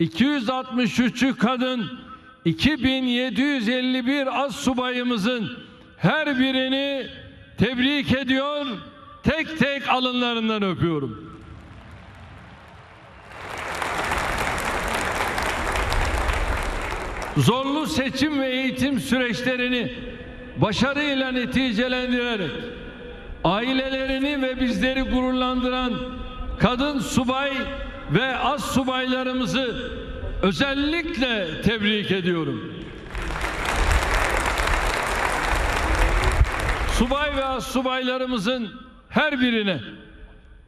263'ü kadın, 2751 az subayımızın her birini tebrik ediyor, tek tek alınlarından öpüyorum. Zorlu seçim ve eğitim süreçlerini başarıyla neticelendirerek ailelerini ve bizleri gururlandıran kadın subay ve az subaylarımızı özellikle tebrik ediyorum. Subay ve az subaylarımızın her birine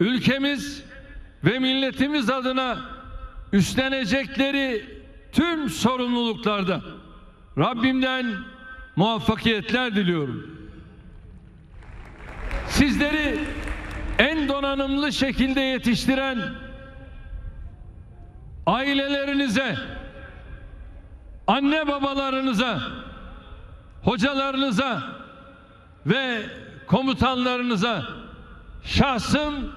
ülkemiz ve milletimiz adına üstlenecekleri tüm sorumluluklarda Rabbimden muvaffakiyetler diliyorum. Sizleri en donanımlı şekilde yetiştiren ailelerinize, anne babalarınıza, hocalarınıza ve komutanlarınıza şahsım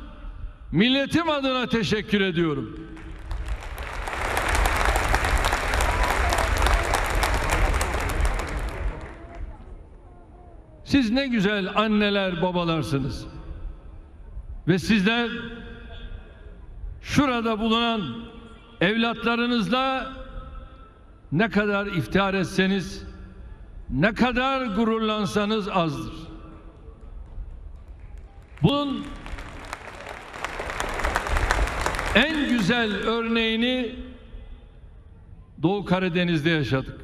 milletim adına teşekkür ediyorum. Siz ne güzel anneler, babalarsınız. Ve sizler şurada bulunan evlatlarınızla ne kadar iftihar etseniz, ne kadar gururlansanız azdır. Bunun en güzel örneğini Doğu Karadeniz'de yaşadık.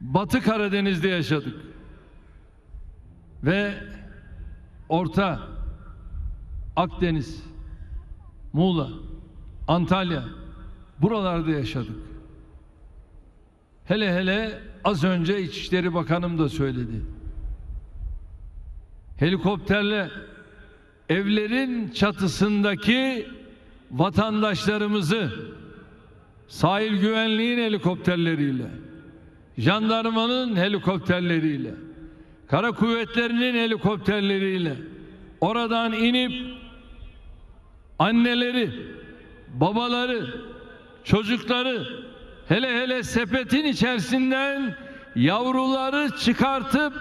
Batı Karadeniz'de yaşadık. Ve Orta Akdeniz, Muğla, Antalya buralarda yaşadık. Hele hele az önce İçişleri Bakanım da söyledi. Helikopterle evlerin çatısındaki vatandaşlarımızı sahil güvenliğin helikopterleriyle jandarmanın helikopterleriyle, kara kuvvetlerinin helikopterleriyle oradan inip anneleri, babaları, çocukları hele hele sepetin içerisinden yavruları çıkartıp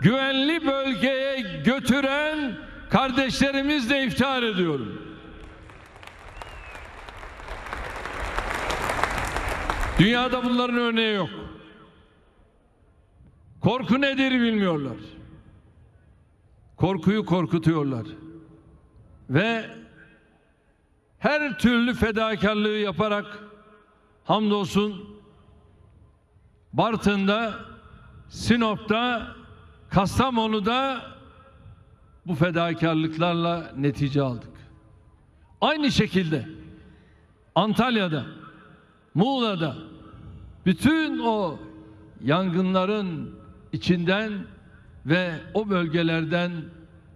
güvenli bölgeye götüren kardeşlerimizle iftihar ediyorum. Dünyada bunların örneği yok. Korku nedir bilmiyorlar. Korkuyu korkutuyorlar. Ve her türlü fedakarlığı yaparak hamdolsun Bartın'da, Sinop'ta, Kastamonu'da bu fedakarlıklarla netice aldık. Aynı şekilde Antalya'da, Muğla'da bütün o yangınların içinden ve o bölgelerden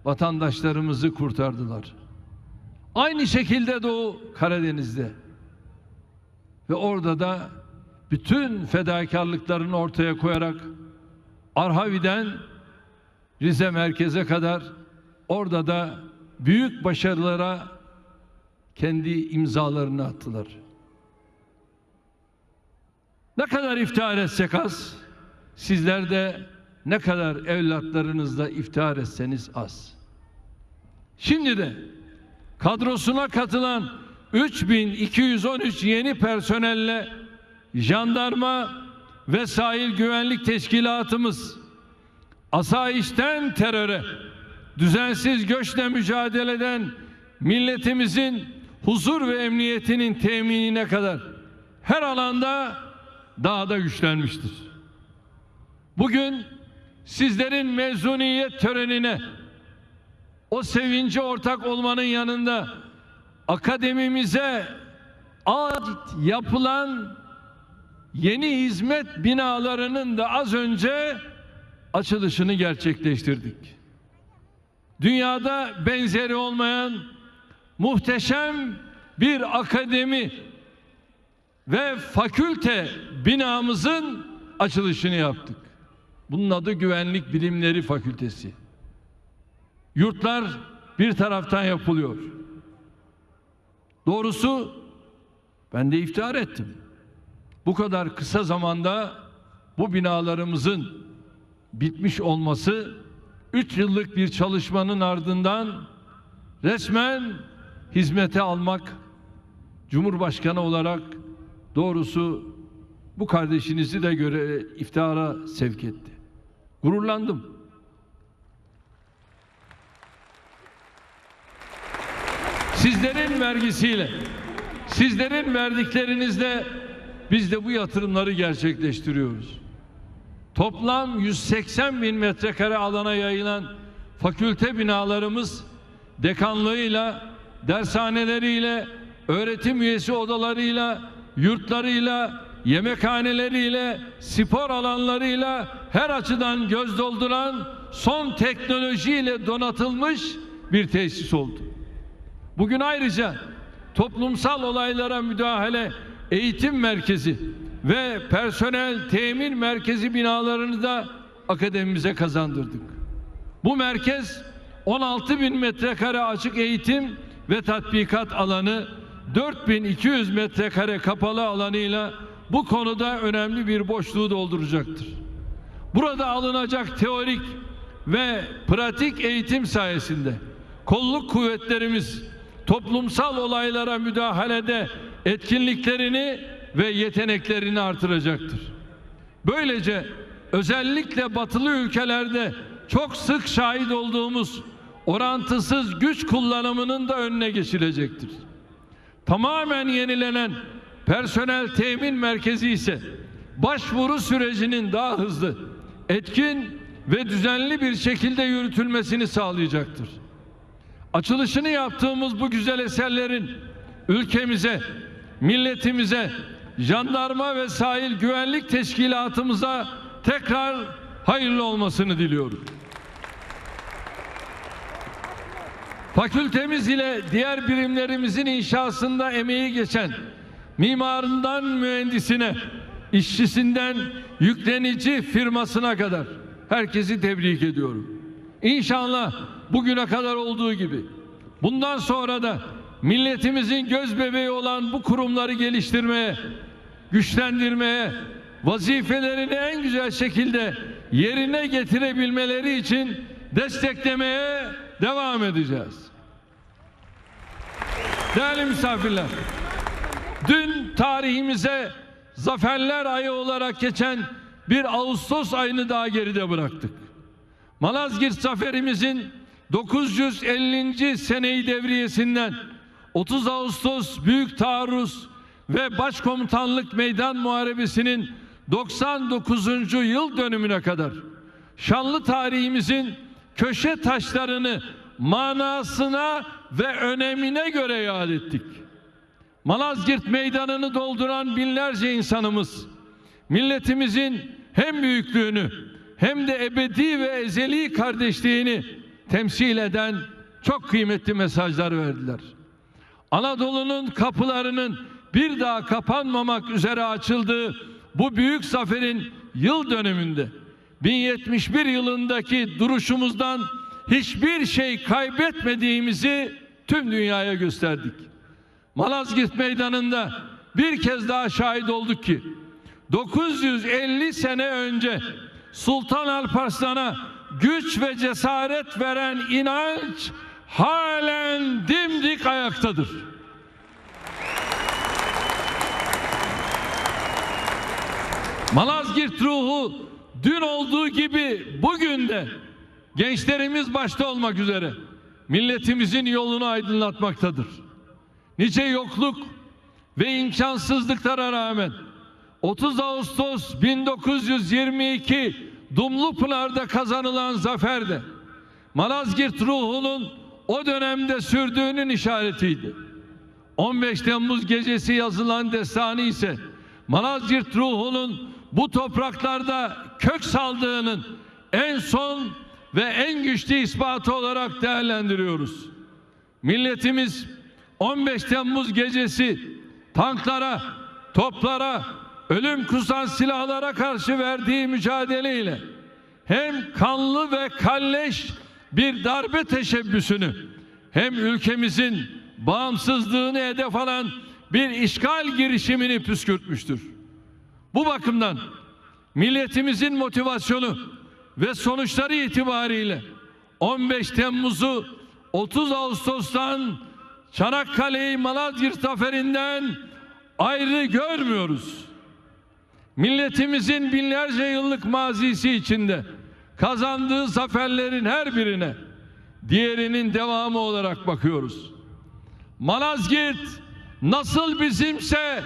vatandaşlarımızı kurtardılar. Aynı şekilde Doğu Karadeniz'de ve orada da bütün fedakarlıklarını ortaya koyarak Arhavi'den Rize merkeze kadar orada da büyük başarılara kendi imzalarını attılar. Ne kadar iftihar etsek az, sizler de ne kadar evlatlarınızla iftihar etseniz az. Şimdi de kadrosuna katılan 3213 yeni personelle jandarma ve sahil güvenlik teşkilatımız asayişten teröre, düzensiz göçle mücadeleden milletimizin huzur ve emniyetinin teminine kadar her alanda daha da güçlenmiştir. Bugün sizlerin mezuniyet törenine o sevince ortak olmanın yanında akademimize ait yapılan yeni hizmet binalarının da az önce açılışını gerçekleştirdik. Dünyada benzeri olmayan muhteşem bir akademi ve fakülte binamızın açılışını yaptık. Bunun adı Güvenlik Bilimleri Fakültesi. Yurtlar bir taraftan yapılıyor. Doğrusu Ben de iftihar ettim. Bu kadar kısa zamanda bu binalarımızın bitmiş olması 3 yıllık bir çalışmanın ardından resmen hizmete almak Cumhurbaşkanı olarak doğrusu bu kardeşinizi de göre iftihara sevk etti. Gururlandım. Sizlerin vergisiyle, sizlerin verdiklerinizle biz de bu yatırımları gerçekleştiriyoruz. Toplam 180 bin metrekare alana yayılan fakülte binalarımız dekanlığıyla, dershaneleriyle, öğretim üyesi odalarıyla, yurtlarıyla, yemekhaneleriyle, spor alanlarıyla her açıdan göz dolduran son teknolojiyle donatılmış bir tesis oldu. Bugün ayrıca toplumsal olaylara müdahale eğitim merkezi ve personel temin merkezi binalarını da akademimize kazandırdık. Bu merkez 16 bin metrekare açık eğitim ve tatbikat alanı, 4200 metrekare kapalı alanıyla bu konuda önemli bir boşluğu dolduracaktır. Burada alınacak teorik ve pratik eğitim sayesinde kolluk kuvvetlerimiz toplumsal olaylara müdahalede etkinliklerini ve yeteneklerini artıracaktır. Böylece özellikle batılı ülkelerde çok sık şahit olduğumuz orantısız güç kullanımının da önüne geçilecektir. Tamamen yenilenen personel temin merkezi ise başvuru sürecinin daha hızlı, etkin ve düzenli bir şekilde yürütülmesini sağlayacaktır. Açılışını yaptığımız bu güzel eserlerin ülkemize, milletimize, jandarma ve sahil güvenlik teşkilatımıza tekrar hayırlı olmasını diliyorum. Fakültemiz ile diğer birimlerimizin inşasında emeği geçen mimarından mühendisine, işçisinden yüklenici firmasına kadar herkesi tebrik ediyorum. İnşallah bugüne kadar olduğu gibi bundan sonra da milletimizin göz bebeği olan bu kurumları geliştirmeye, güçlendirmeye, vazifelerini en güzel şekilde yerine getirebilmeleri için desteklemeye devam edeceğiz. Değerli misafirler, dün tarihimize Zaferler Ayı olarak geçen bir Ağustos ayını daha geride bıraktık. Malazgirt zaferimizin 950. seneyi devriyesinden 30 Ağustos Büyük Taarruz ve Başkomutanlık Meydan Muharebesi'nin 99. yıl dönümüne kadar şanlı tarihimizin köşe taşlarını manasına ve önemine göre yad ettik. Malazgirt meydanını dolduran binlerce insanımız milletimizin hem büyüklüğünü hem de ebedi ve ezeli kardeşliğini temsil eden çok kıymetli mesajlar verdiler. Anadolu'nun kapılarının bir daha kapanmamak üzere açıldığı bu büyük zaferin yıl dönümünde 1071 yılındaki duruşumuzdan hiçbir şey kaybetmediğimizi tüm dünyaya gösterdik. Malazgirt Meydanı'nda bir kez daha şahit olduk ki 950 sene önce Sultan Alparslan'a güç ve cesaret veren inanç halen dimdik ayaktadır. Malazgirt ruhu dün olduğu gibi bugün de gençlerimiz başta olmak üzere milletimizin yolunu aydınlatmaktadır. Nice yokluk ve imkansızlıklara rağmen 30 Ağustos 1922 Dumlupınar'da kazanılan zafer de Malazgirt ruhunun o dönemde sürdüğünün işaretiydi. 15 Temmuz gecesi yazılan destanı ise Malazgirt ruhunun bu topraklarda kök saldığının en son ve en güçlü ispatı olarak değerlendiriyoruz. Milletimiz 15 Temmuz gecesi tanklara, toplara, ölüm kusan silahlara karşı verdiği mücadeleyle hem kanlı ve kalleş bir darbe teşebbüsünü hem ülkemizin bağımsızlığını hedef alan bir işgal girişimini püskürtmüştür. Bu bakımdan milletimizin motivasyonu ve sonuçları itibariyle 15 Temmuz'u 30 Ağustos'tan Çanakkale'yi Malazgirt zaferinden ayrı görmüyoruz. Milletimizin binlerce yıllık mazisi içinde kazandığı zaferlerin her birine diğerinin devamı olarak bakıyoruz. Malazgirt nasıl bizimse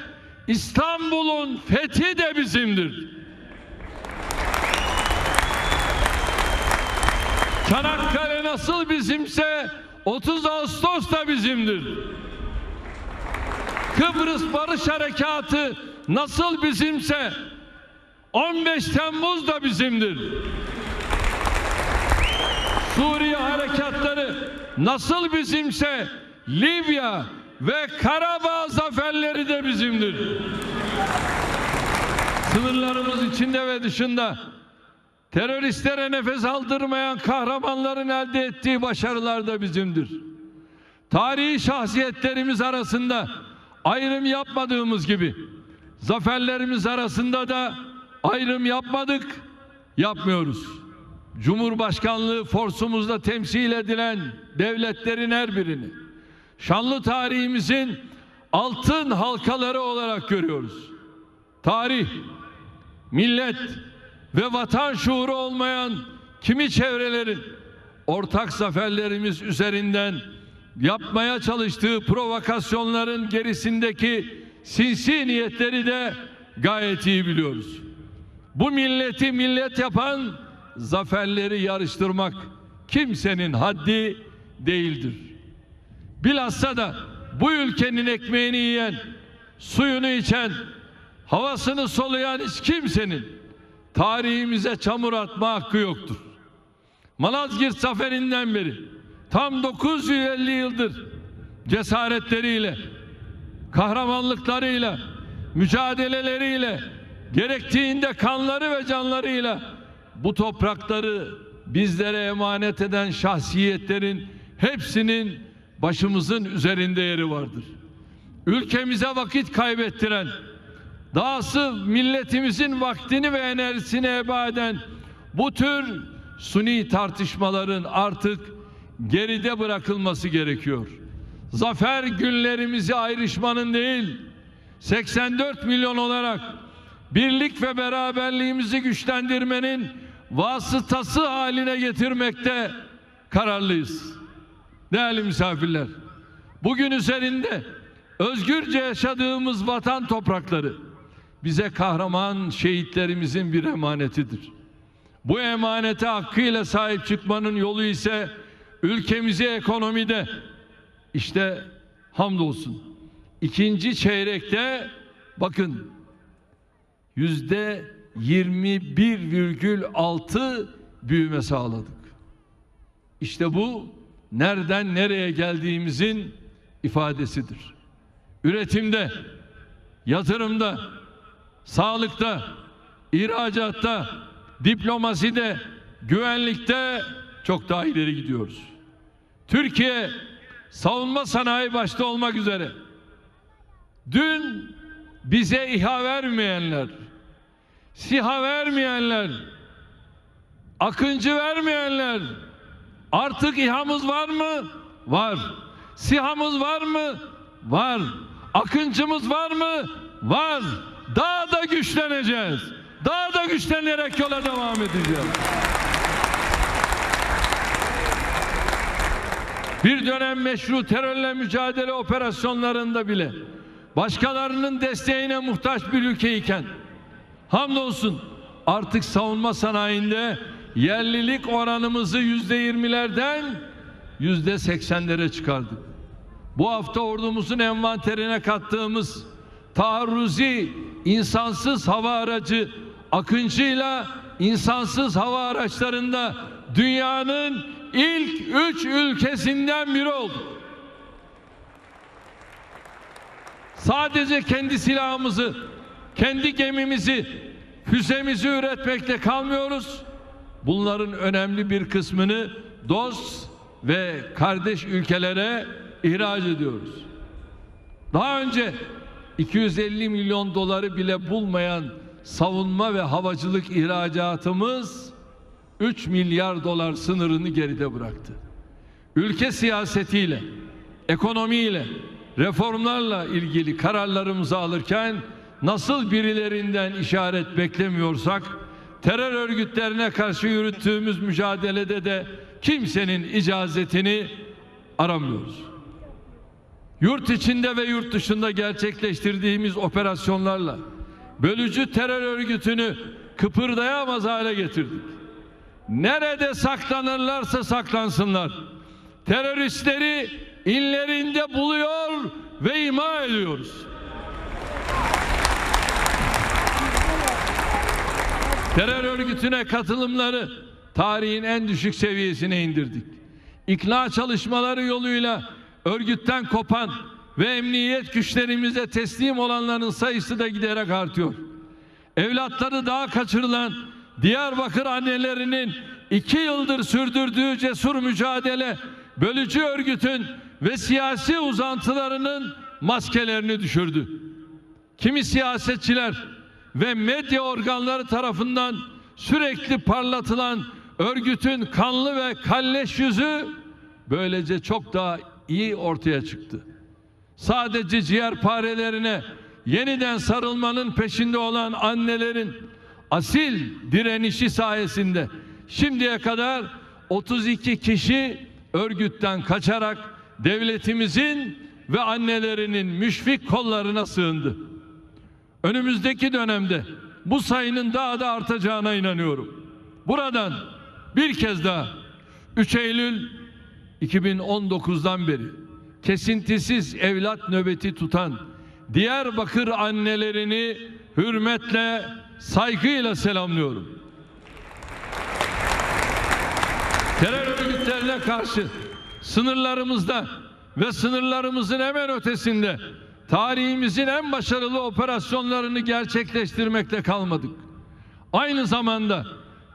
İstanbul'un fethi de bizimdir. Çanakkale nasıl bizimse 30 Ağustos da bizimdir. Kıbrıs Barış Harekatı nasıl bizimse 15 Temmuz da bizimdir. Suriye harekatları nasıl bizimse Libya ve Karabağ zaferleri de bizimdir. Sınırlarımız içinde ve dışında teröristlere nefes aldırmayan kahramanların elde ettiği başarılar da bizimdir. Tarihi şahsiyetlerimiz arasında ayrım yapmadığımız gibi zaferlerimiz arasında da ayrım yapmadık, yapmıyoruz. Cumhurbaşkanlığı forsumuzda temsil edilen devletlerin her birini şanlı tarihimizin altın halkaları olarak görüyoruz. Tarih, millet ve vatan şuuru olmayan kimi çevrelerin ortak zaferlerimiz üzerinden yapmaya çalıştığı provokasyonların gerisindeki sinsi niyetleri de gayet iyi biliyoruz. Bu milleti millet yapan zaferleri yarıştırmak kimsenin haddi değildir. Bilhassa da bu ülkenin ekmeğini yiyen, suyunu içen, havasını soluyan hiç kimsenin tarihimize çamur atma hakkı yoktur. Malazgirt zaferinden beri tam 950 yıldır cesaretleriyle, kahramanlıklarıyla, mücadeleleriyle, gerektiğinde kanları ve canlarıyla bu toprakları bizlere emanet eden şahsiyetlerin hepsinin başımızın üzerinde yeri vardır. Ülkemize vakit kaybettiren, dahası milletimizin vaktini ve enerjisini heba eden bu tür suni tartışmaların artık geride bırakılması gerekiyor. Zafer günlerimizi ayrışmanın değil, 84 milyon olarak birlik ve beraberliğimizi güçlendirmenin vasıtası haline getirmekte kararlıyız. Değerli misafirler, bugün üzerinde özgürce yaşadığımız vatan toprakları bize kahraman şehitlerimizin bir emanetidir. Bu emanete hakkıyla sahip çıkmanın yolu ise ülkemizi ekonomide işte hamdolsun ikinci çeyrekte bakın yüzde 21,6 büyüme sağladık. İşte bu nereden nereye geldiğimizin ifadesidir. Üretimde, yatırımda, sağlıkta, ihracatta, diplomaside, güvenlikte çok daha ileri gidiyoruz. Türkiye savunma sanayi başta olmak üzere dün bize İHA vermeyenler, SİHA vermeyenler, Akıncı vermeyenler artık İHA'mız var mı? Var. SİHA'mız var mı? Var. Akıncımız var mı? Var. Daha da güçleneceğiz. Daha da güçlenerek yola devam edeceğiz. Bir dönem meşru terörle mücadele operasyonlarında bile başkalarının desteğine muhtaç bir ülkeyken hamdolsun artık savunma sanayinde yerlilik oranımızı yüzde yirmilerden yüzde seksenlere çıkardık. Bu hafta ordumuzun envanterine kattığımız taarruzi insansız hava aracı Akıncı'yla insansız hava araçlarında dünyanın ilk üç ülkesinden biri oldu. Sadece kendi silahımızı, kendi gemimizi, füzemizi üretmekle kalmıyoruz. Bunların önemli bir kısmını dost ve kardeş ülkelere ihraç ediyoruz. Daha önce 250 milyon doları bile bulmayan savunma ve havacılık ihracatımız 3 milyar dolar sınırını geride bıraktı. Ülke siyasetiyle, ekonomiyle, reformlarla ilgili kararlarımızı alırken nasıl birilerinden işaret beklemiyorsak terör örgütlerine karşı yürüttüğümüz mücadelede de kimsenin icazetini aramıyoruz. Yurt içinde ve yurt dışında gerçekleştirdiğimiz operasyonlarla bölücü terör örgütünü kıpırdayamaz hale getirdik. Nerede saklanırlarsa saklansınlar. Teröristleri inlerinde buluyor ve ima ediyoruz. Terör örgütüne katılımları tarihin en düşük seviyesine indirdik. İkna çalışmaları yoluyla örgütten kopan ve emniyet güçlerimize teslim olanların sayısı da giderek artıyor. Evlatları daha kaçırılan Diyarbakır annelerinin iki yıldır sürdürdüğü cesur mücadele bölücü örgütün ve siyasi uzantılarının maskelerini düşürdü. Kimi siyasetçiler ve medya organları tarafından sürekli parlatılan örgütün kanlı ve kalleş yüzü böylece çok daha iyi ortaya çıktı. Sadece ciğerparelerine yeniden sarılmanın peşinde olan annelerin asil direnişi sayesinde şimdiye kadar 32 kişi örgütten kaçarak devletimizin ve annelerinin müşfik kollarına sığındı. Önümüzdeki dönemde bu sayının daha da artacağına inanıyorum. Buradan bir kez daha 3 Eylül 2019'dan beri kesintisiz evlat nöbeti tutan Diyarbakır annelerini hürmetle, saygıyla selamlıyorum. Terör örgütlerine karşı sınırlarımızda ve sınırlarımızın hemen ötesinde tarihimizin en başarılı operasyonlarını gerçekleştirmekle kalmadık. Aynı zamanda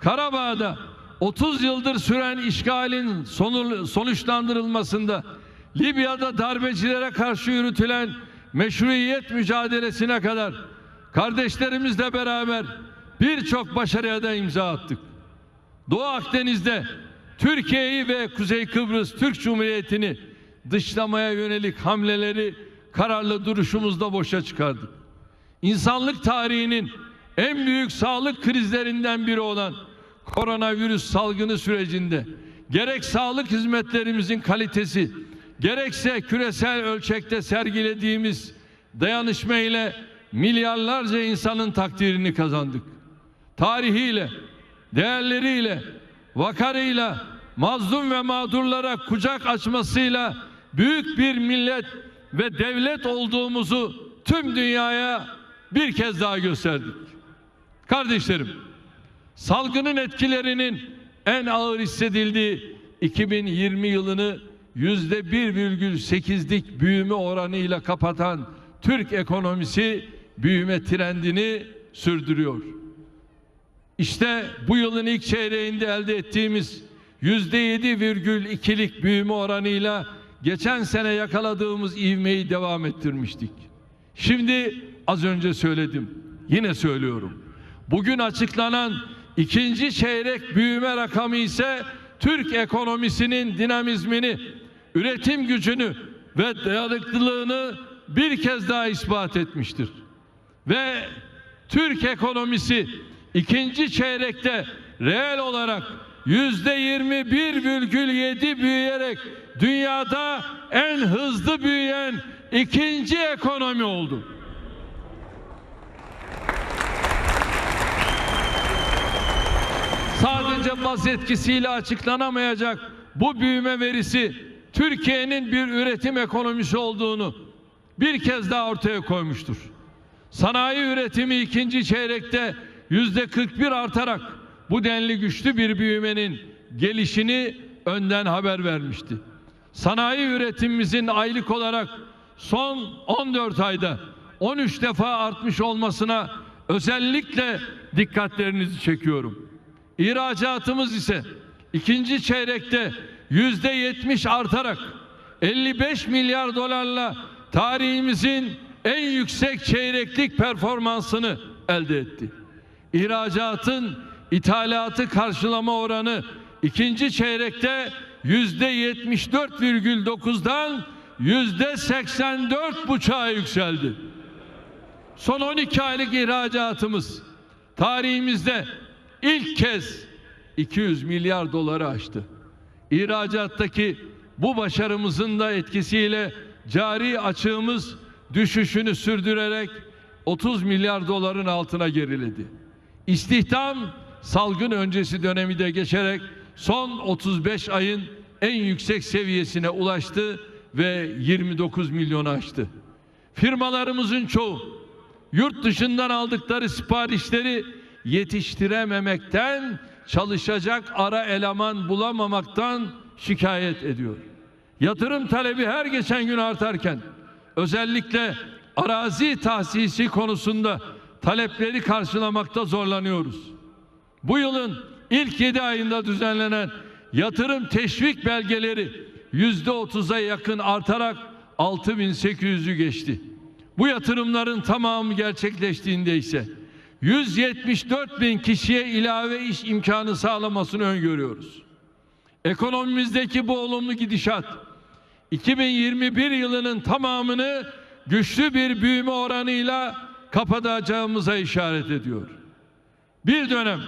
Karabağ'da 30 yıldır süren işgalin sonu, sonuçlandırılmasında Libya'da darbecilere karşı yürütülen meşruiyet mücadelesine kadar kardeşlerimizle beraber birçok başarıya da imza attık. Doğu Akdeniz'de Türkiye'yi ve Kuzey Kıbrıs Türk Cumhuriyeti'ni dışlamaya yönelik hamleleri kararlı duruşumuzda boşa çıkardık. İnsanlık tarihinin en büyük sağlık krizlerinden biri olan koronavirüs salgını sürecinde gerek sağlık hizmetlerimizin kalitesi gerekse küresel ölçekte sergilediğimiz dayanışma ile milyarlarca insanın takdirini kazandık. Tarihiyle, değerleriyle, vakarıyla, mazlum ve mağdurlara kucak açmasıyla büyük bir millet ve devlet olduğumuzu tüm dünyaya bir kez daha gösterdik. Kardeşlerim, salgının etkilerinin en ağır hissedildiği 2020 yılını yüzde 1,8'lik büyüme oranıyla kapatan Türk ekonomisi büyüme trendini sürdürüyor. İşte bu yılın ilk çeyreğinde elde ettiğimiz yüzde 7,2'lik büyüme oranıyla geçen sene yakaladığımız ivmeyi devam ettirmiştik. Şimdi az önce söyledim, yine söylüyorum. Bugün açıklanan ikinci çeyrek büyüme rakamı ise Türk ekonomisinin dinamizmini, üretim gücünü ve dayanıklılığını bir kez daha ispat etmiştir. Ve Türk ekonomisi ikinci çeyrekte reel olarak yüzde 21,7 büyüyerek dünyada en hızlı büyüyen ikinci ekonomi oldu. Sadece baz etkisiyle açıklanamayacak bu büyüme verisi Türkiye'nin bir üretim ekonomisi olduğunu bir kez daha ortaya koymuştur. Sanayi üretimi ikinci çeyrekte yüzde 41 artarak bu denli güçlü bir büyümenin gelişini önden haber vermişti. Sanayi üretimimizin aylık olarak son 14 ayda 13 defa artmış olmasına özellikle dikkatlerinizi çekiyorum. İhracatımız ise ikinci çeyrekte yüzde 70 artarak 55 milyar dolarla tarihimizin en yüksek çeyreklik performansını elde etti. İhracatın ithalatı karşılama oranı ikinci çeyrekte yüzde 74,9'dan yüzde 84,5'a yükseldi. Son 12 aylık ihracatımız tarihimizde ilk kez 200 milyar doları aştı. İhracattaki bu başarımızın da etkisiyle cari açığımız düşüşünü sürdürerek 30 milyar doların altına geriledi. İstihdam salgın öncesi dönemi de geçerek son 35 ayın en yüksek seviyesine ulaştı ve 29 milyonu aştı. Firmalarımızın çoğu yurt dışından aldıkları siparişleri yetiştirememekten, çalışacak ara eleman bulamamaktan şikayet ediyor. Yatırım talebi her geçen gün artarken özellikle arazi tahsisi konusunda talepleri karşılamakta zorlanıyoruz. Bu yılın ilk 7 ayında düzenlenen yatırım teşvik belgeleri yüzde 30'a yakın artarak 6800'ü geçti. Bu yatırımların tamamı gerçekleştiğinde ise 174 bin kişiye ilave iş imkanı sağlamasını öngörüyoruz. Ekonomimizdeki bu olumlu gidişat 2021 yılının tamamını güçlü bir büyüme oranıyla kapatacağımıza işaret ediyor. Bir dönem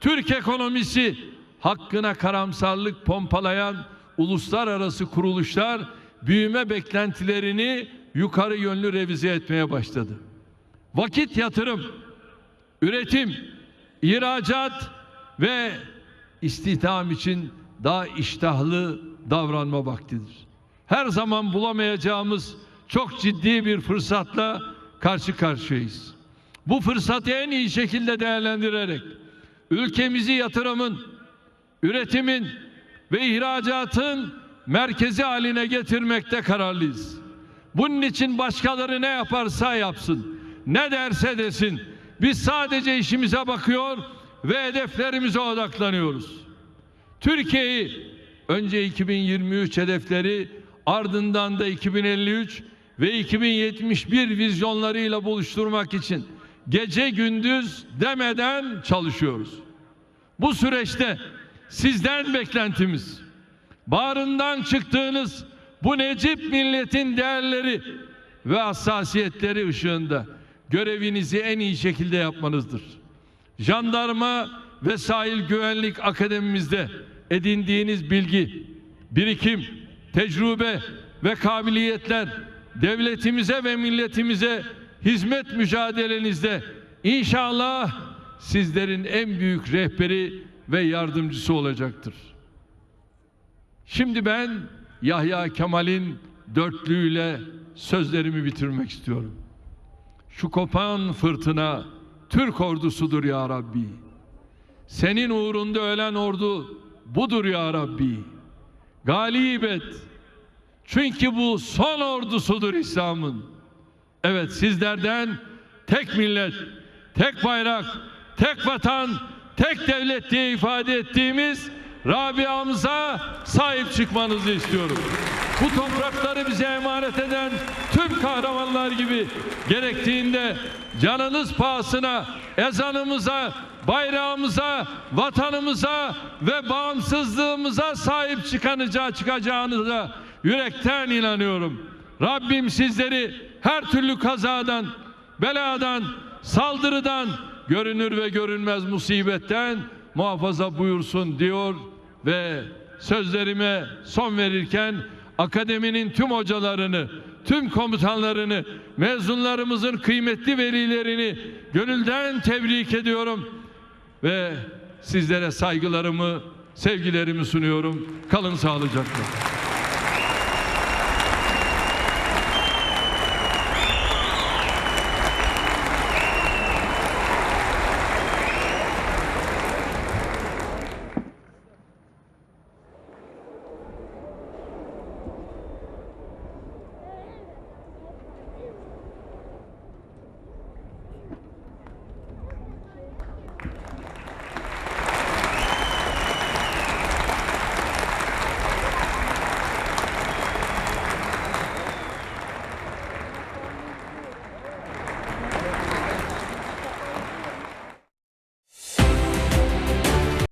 Türk ekonomisi hakkına karamsarlık pompalayan uluslararası kuruluşlar büyüme beklentilerini yukarı yönlü revize etmeye başladı. Vakit yatırım, üretim, ihracat ve istihdam için daha iştahlı davranma vaktidir. Her zaman bulamayacağımız çok ciddi bir fırsatla karşı karşıyayız. Bu fırsatı en iyi şekilde değerlendirerek ülkemizi yatırımın, üretimin ve ihracatın merkezi haline getirmekte kararlıyız. Bunun için başkaları ne yaparsa yapsın, ne derse desin. Biz sadece işimize bakıyor ve hedeflerimize odaklanıyoruz. Türkiye'yi önce 2023 hedefleri ardından da 2053 ve 2071 vizyonlarıyla buluşturmak için gece gündüz demeden çalışıyoruz. Bu süreçte sizden beklentimiz bağrından çıktığınız bu Necip milletin değerleri ve hassasiyetleri ışığında görevinizi en iyi şekilde yapmanızdır. Jandarma ve Sahil Güvenlik Akademimizde edindiğiniz bilgi, birikim, tecrübe ve kabiliyetler devletimize ve milletimize hizmet mücadelenizde inşallah sizlerin en büyük rehberi ve yardımcısı olacaktır. Şimdi ben Yahya Kemal'in dörtlüğüyle sözlerimi bitirmek istiyorum. Şu kopan fırtına Türk ordusudur ya Rabbi. Senin uğrunda ölen ordu budur ya Rabbi. Galip et. Çünkü bu son ordusudur İslam'ın. Evet sizlerden tek millet, tek bayrak, tek vatan, tek devlet diye ifade ettiğimiz Rabia'mıza sahip çıkmanızı istiyorum. Bu toprakları bize emanet eden tüm kahramanlar gibi gerektiğinde canınız pahasına ezanımıza, bayrağımıza, vatanımıza ve bağımsızlığımıza sahip çıkanacağı çıkacağınıza yürekten inanıyorum. Rabbim sizleri her türlü kazadan, beladan, saldırıdan, görünür ve görünmez musibetten muhafaza buyursun diyor ve sözlerime son verirken akademinin tüm hocalarını, tüm komutanlarını, mezunlarımızın kıymetli velilerini gönülden tebrik ediyorum ve sizlere saygılarımı, sevgilerimi sunuyorum. Kalın sağlıcakla.